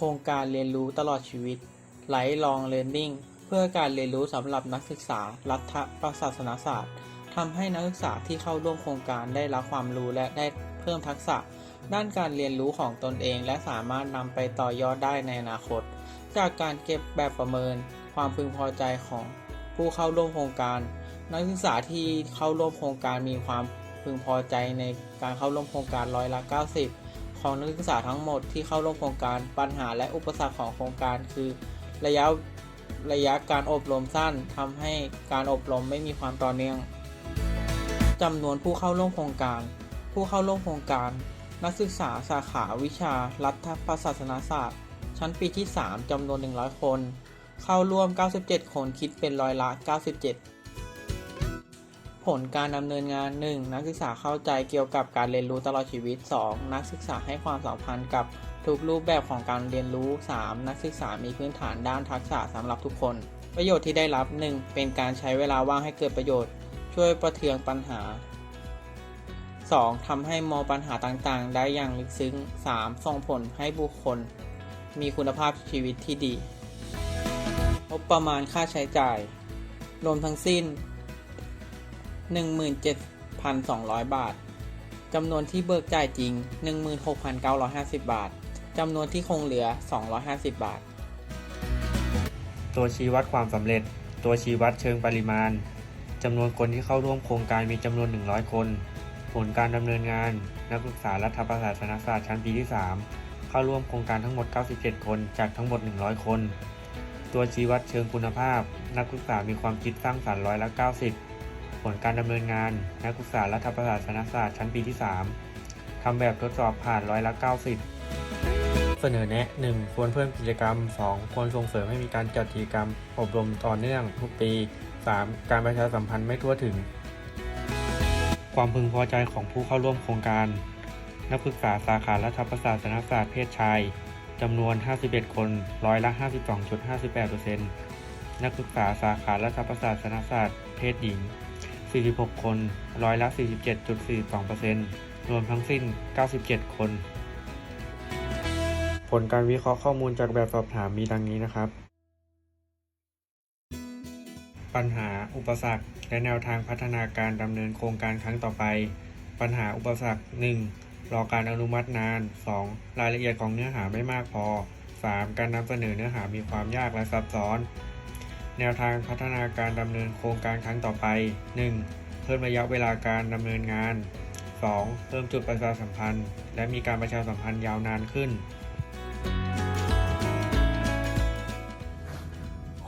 ครงการเรียนรู้ตลอดชีวิต Lifelong Learning เพื่อการเรียนรู้สำหรับนักศึกษารัฐประศาสนศาสตร์ทำให้นักศึกษาที่เข้าร่วมโครงการได้รับความรู้และได้เพิ่มทักษะ ด้านการเรียนรู้ของตนเอง และสามารถนำไปต่อยอดได้ในอนาคต จากการเก็บแบบประเมิน ความพึงพอใจของผู้เข้าร่วมโครงการ นักศึกษาที่เข้าร่วมโครงการมีความพึงพอใจในการเข้าร่วมโครงการร้อยละ 90 ของนักศึกษาทั้งหมดที่เข้าร่วมโครงการปัญหาและอุปสรรคของโครงการคือ ระยะระยะการอบรมสั้นทำให้การอบรมไม่มีความต่อเนื่องจำนวนผู้เข้าร่วมโครงการ ผู้เข้าร่วมโครงการ นักศึกษาสาขาวิชารัฐประศาสนศาสตร์ ชั้นปีที่ 3จำนวน 100 คน เข้าร่วม 97 คนคิดเป็นร้อยละ 97 ผลการดำเนินงาน 1. นักศึกษาเข้าใจเกี่ยวกับการเรียนรู้ตลอดชีวิต 2. นักศึกษาให้ความสำคัญกับทุกรูปแบบของการเรียนรู้ 3. นักศึกษามีพื้นฐานด้านทักษะสำหรับทุกคน ประโยชน์ที่ได้รับ 1. เป็นการใช้เวลาว่างให้เกิดประโยชน์ ช่วยประเทืองปัญหา 2. ทำให้มองปัญหาต่างๆ ได้อย่างลึกซึ้ง 3. ส่งผลให้บุคคล มีคุณภาพชีวิตที่ดีงบประมาณค่าใช้จ่าย รวมทั้งสิ้น 17,200 บาท จำนวนที่เบิกจ่ายจริง 16,950 บาท จำนวนที่คงเหลือ 250 บาท ตัวชี้วัดความสำเร็จ ตัวชี้วัดเชิงปริมาณ จำนวนคนที่เข้าร่วมโครงการมีจำนวน 100 คน ผลการดำเนินงาน นักศึกษารัฐประศาสนศาสตร์ชั้นปีที่ 3 เข้าร่วมโครงการทั้งหมด 97 คนจากทั้งหมด 100 คน ตัวชี้วัดเชิงคุณภาพ นักศึกษามีความคิดสร้างสรรค์ร้อยละ 90 ผลการดำเนินงาน นักศึกษารัฐประศาสนศาสตร์ชั้นปีที่ 3 ทำแบบทดสอบผ่านร้อยละ 90 เสนอแนะ 1. ควรเพิ่มกิจกรรม 2. ควรส่งเสริมให้มีการจัดกิจกรรม อบรมต่อเนื่องทุกปี 3. การประชาสัมพันธ์ไม่ทั่วถึง ความพึงพอใจของผู้เข้าร่วมโครงการ นักศึกษาสาขารัฐประศาสนศาสตร์เพศชายจำนวน 51 คน ร้อยละ 52.58%นักศึกษาสาขารัฐประศาสนศาสตร์ เพศหญิง 46 คน ร้อยละ 47.42%รวมทั้งสิ้น 97 คน ผลการวิเคราะห์ข้อมูลจากแบบสอบถามมีดังนี้นะครับ ปัญหาอุปสรรค และแนวทางพัฒนาการดำเนินโครงการครั้งต่อไป ปัญหาอุปสรรค 1. รอการอนุมัตินาน 2. รายละเอียดของเนื้อหาไม่มากพอ 3. การนำเสนอเนื้อหามีความยากและซับซ้อน แนวทางพัฒนาการดำเนินโครงการครั้งต่อไป 1. เพิ่มระยะเวลาการดำเนินงาน 2. เพิ่มจุดประชาสัมพันธ์ และมีการประชาสัมพันธ์ยาวนานขึ้น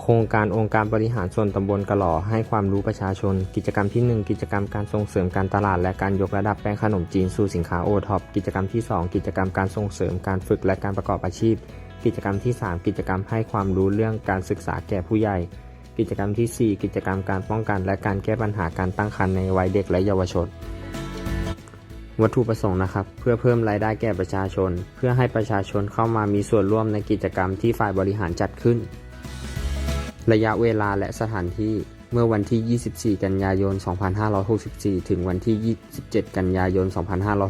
โครงการองค์การบริหารส่วนตำบลกะหล่อให้ความรู้ประชาชน กิจกรรมที่ 1 กิจกรรมการส่งเสริมการตลาด และการยกระดับแป้งขนมจีนสู่สินค้าโอท็อปกิจกรรมที่ 2 กิจกรรมการส่งเสริมการฝึกและการประกอบอาชีพ กิจกรรมที่ 3 กิจกรรมให้ความรู้เรื่องการศึกษาแก่ผู้ใหญ่ กิจกรรมทีสี่ 4 กิจกรรมการป้องกัน และการแก้ปัญหาการตั้งครรภ์ในวัยเด็กและเยาวชน วัตถุประสงค์นะครับ เพื่อเพิ่มรายได้แก่ประชาชน เพื่อให้ประชาชนเข้ามามีส่วนร่วมในกิจกรรมที่ฝ่ายบริหารจัดขึ้น ระยะเวลาและสถานที่เมื่อวันที่ 24 กันยายน 2564 ถึงวันที่ 27 กันยายน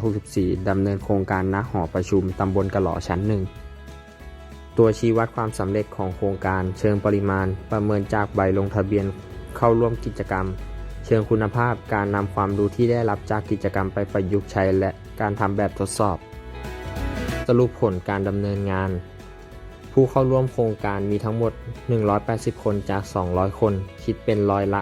2564 ดำเนินโครงการณหอประชุมตำบลกะหล่อชั้นหนึ่ง ตัวชี้วัดความสำเร็จของโครงการ เชิงปริมาณ ประเมินจากใบลงทะเบียนเข้าร่วมกิจกรรม เชิงคุณภาพการนำความรู้ที่ได้รับจากกิจกรรมไปประยุกต์ใช้และการทำแบบทดสอบ สรุปผลการดำเนินงาน ผู้เข้าร่วมโครงการมีทั้งหมด 180 คนจาก 200 คน คิดเป็นร้อยละ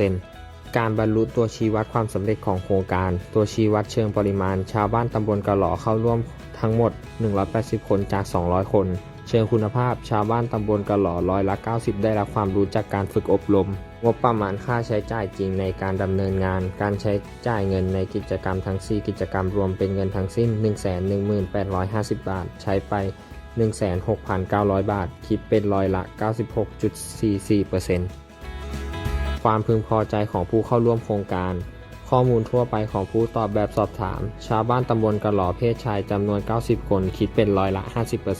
90% การบรรลุตัวชี้วัดความสำเร็จของโครงการ ตัวชี้วัดเชิงปริมาณ ชาวบ้านตำบลกะหล่อเข้าร่วมทั้งหมด 180 คนจาก 200 คน เชิงคุณภาพ ชาวบ้านตำบลกะหล่อร้อยละ 90 ได้รับความรู้จากการฝึกอบรม งบประมาณค่าใช้จ่ายจริงในการดำเนินงาน การใช้จ่ายเงินในกิจกรรมทั้ง 4 กิจกรรมรวมเป็นเงินทั้งสิ้น 11850 บาท ใช้ไป 16,900 บาท คิดเป็นร้อยละ 96.44% ความพึงพอใจของผู้เข้าร่วมโครงการ ข้อมูลทั่วไปของผู้ตอบแบบสอบถาม ชาวบ้านตำบลกระหล่อเพศชายจำนวน 90 คน คิดเป็นร้อยละ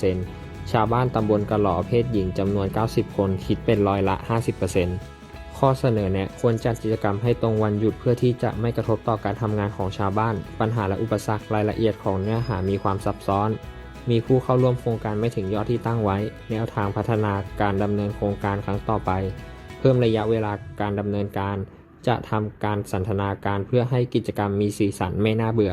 50%ชาวบ้านตำบลกระหล่อเพศหญิงจำนวน 90 คน คิดเป็นร้อยละ 50%ข้อเสนอแนะควรจัดกิจกรรมให้ตรงวันหยุดเพื่อที่จะไม่กระทบต่อการทำงานของชาวบ้าน ปัญหาและอุปสรรครายละเอียดของเนื้อหามีความซับซ้อนมีผู้เข้าร่วมโครงการไม่ถึงยอดที่ตั้งไว้ แนวทางพัฒนาการดำเนินโครงการครั้งต่อไป เพิ่มระยะเวลาการดำเนินการ จะทำการสันทนาการเพื่อให้กิจกรรมมีสีสันไม่น่าเบื่อ